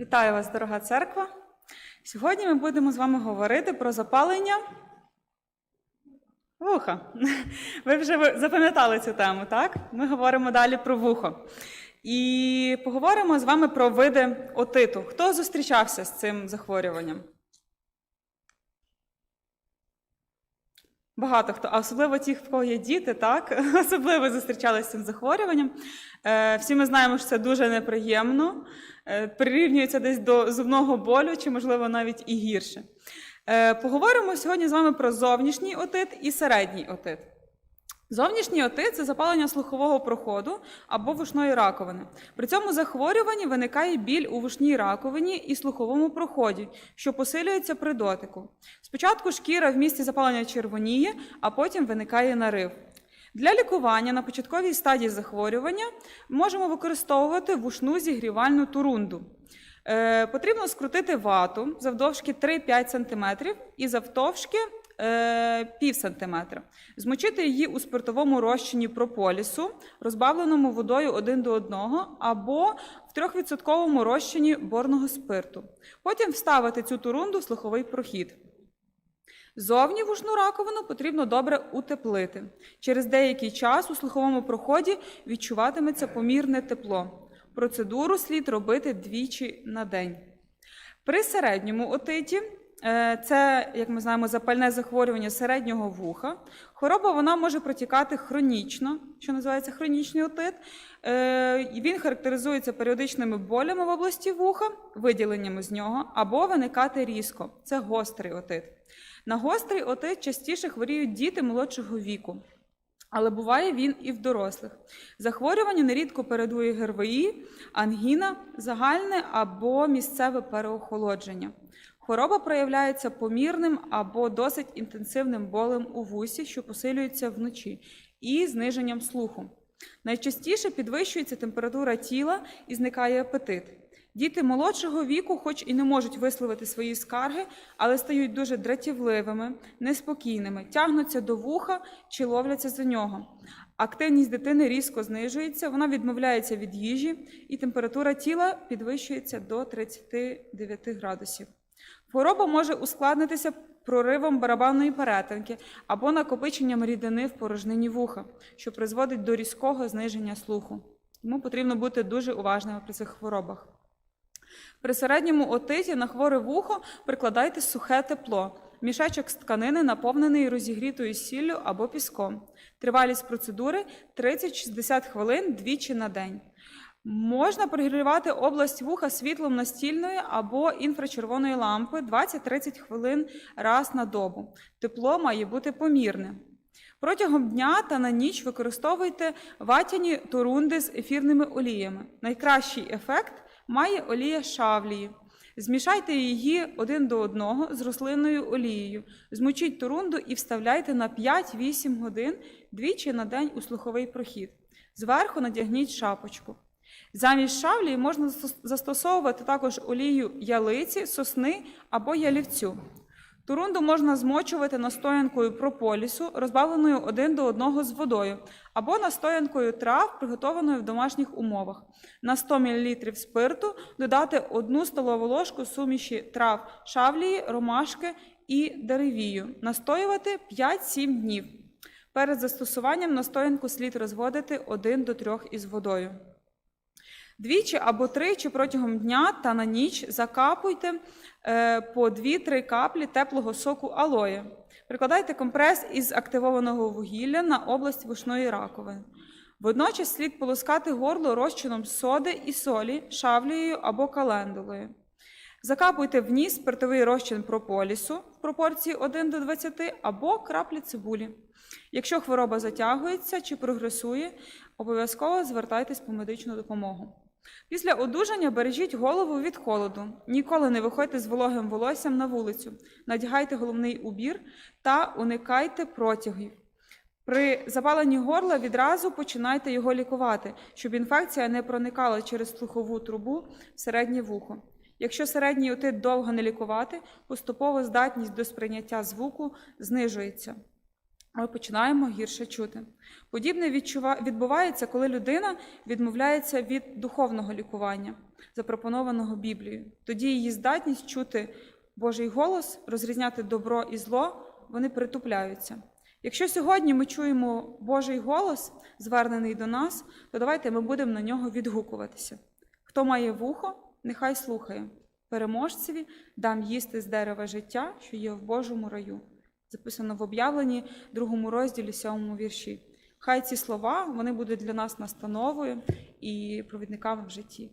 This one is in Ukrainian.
Вітаю вас, дорога церква. Сьогодні ми будемо з вами говорити про запалення вуха. Ви вже запам'ятали цю тему, так? Ми говоримо далі про вухо. І поговоримо з вами про види отиту. Хто зустрічався з цим захворюванням? Багато хто, а особливо ті, в кого є діти, так особливо зустрічалися з цим захворюванням. Е, всі ми знаємо, що це дуже неприємно, е, прирівнюється десь до зубного болю, чи, можливо, навіть і гірше. Е, поговоримо сьогодні з вами про зовнішній отит і середній отит. Зовнішній отит це запалення слухового проходу або вушної раковини. При цьому захворюванні виникає біль у вушній раковині і слуховому проході, що посилюється при дотику. Спочатку шкіра в місці запалення червоніє, а потім виникає нарив. Для лікування на початковій стадії захворювання можемо використовувати вушну зігрівальну турунду. Е, потрібно скрутити вату завдовжки 3-5 см і завтовшки е, пів сантиметра. Змочити її у спиртовому розчині прополісу, розбавленому водою 1 до 1, або в 3% розчині борного спирту. Потім вставити цю турунду в слуховий прохід. Зовні вушну раковину потрібно добре утеплити. Через деякий час у слуховому проході відчуватиметься помірне тепло. Процедуру слід робити двічі на день. При середньому отиті, е, це, як ми знаємо, запальне захворювання середнього вуха. Хвороба вона може протікати хронічно, що називається хронічний отит. Е, Він характеризується періодичними болями в області вуха, виділеннями з нього, або виникати різко. Це гострий отит. На гострий отит частіше хворіють діти молодшого віку. Але буває він і в дорослих. Захворювання нерідко передує ГРВІ, ангіна, загальне або місцеве переохолодження. Хвороба проявляється помірним або досить інтенсивним болем у вусі, що посилюється вночі, і зниженням слуху. Найчастіше підвищується температура тіла і зникає апетит. Діти молодшого віку, хоч і не можуть висловити свої скарги, але стають дуже дратівливими, неспокійними, тягнуться до вуха чи ловляться за нього. Активність дитини різко знижується, вона відмовляється від їжі, і температура тіла підвищується до 39 градусів. Хвороба може ускладнитися проривом барабанної перетинки або накопиченням рідини в порожнині вуха, що призводить до різкого зниження слуху. Тому потрібно бути дуже уважними при цих хворобах. При середньому отиті на хворе вухо прикладайте сухе тепло. Мішечок з тканини наповнений розігрітою сіллю або піском. Тривалість процедури 30-60 хвилин двічі на день. Можна прогрівати область вуха світлом настільної або інфрачервоної лампи 20-30 хвилин раз на добу. Тепло має бути помірне. Протягом дня та на ніч використовуйте ватяні турунди з ефірними оліями. Найкращий ефект має олія шавлії. Змішайте її один до одного з рослинною олією. Змочіть турунду і вставляйте на 5-8 годин двічі на день у слуховий прохід. Зверху надягніть шапочку. Замість шавлії можна застосовувати також олію ялиці, сосни або ялівцю. Турунду можна змочувати настоянкою прополісу, розбавленою один до одного з водою, або настоянкою трав, приготованою в домашніх умовах. На 100 мл спирту додати 1 столову ложку суміші трав шавлії, ромашки і деревію. Настоювати 5-7 днів. Перед застосуванням настоянку слід розводити 1 до 3 із водою. Двічі або тричі протягом дня та на ніч закапуйте е, по 2-3 каплі теплого соку алоє. Прикладайте компрес із активованого вугілля на область вушної раковини. Водночас слід полоскати горло розчином соди і солі, шавлією або календулою. Закапуйте в ніс спиртовий розчин прополісу в пропорції 1 до 20 або краплі цибулі. Якщо хвороба затягується чи прогресує, обов'язково звертайтесь по медичну допомогу. Після одужання бережіть голову від холоду. Ніколи не виходьте з вологим волоссям на вулицю. Надягайте головний убір та уникайте протягів. При запаленні горла відразу починайте його лікувати, щоб інфекція не проникала через слухову трубу в середнє вухо. Якщо середній отит довго не лікувати, поступово здатність до сприйняття звуку знижується. ми починаємо гірше чути. Подібне відбувається, коли людина відмовляється від духовного лікування, запропонованого Біблією. Тоді її здатність чути Божий голос, розрізняти добро і зло, вони притупляються. Якщо сьогодні ми чуємо Божий голос, звернений до нас, то давайте ми будемо на нього відгукуватися. Хто має вухо, нехай слухає. Переможцеві дам їсти з дерева життя, що є в Божому раю. Записано в об'явленні, другому розділі, сьомому вірші. Хай ці слова вони будуть для нас настановою і провідниками в житті.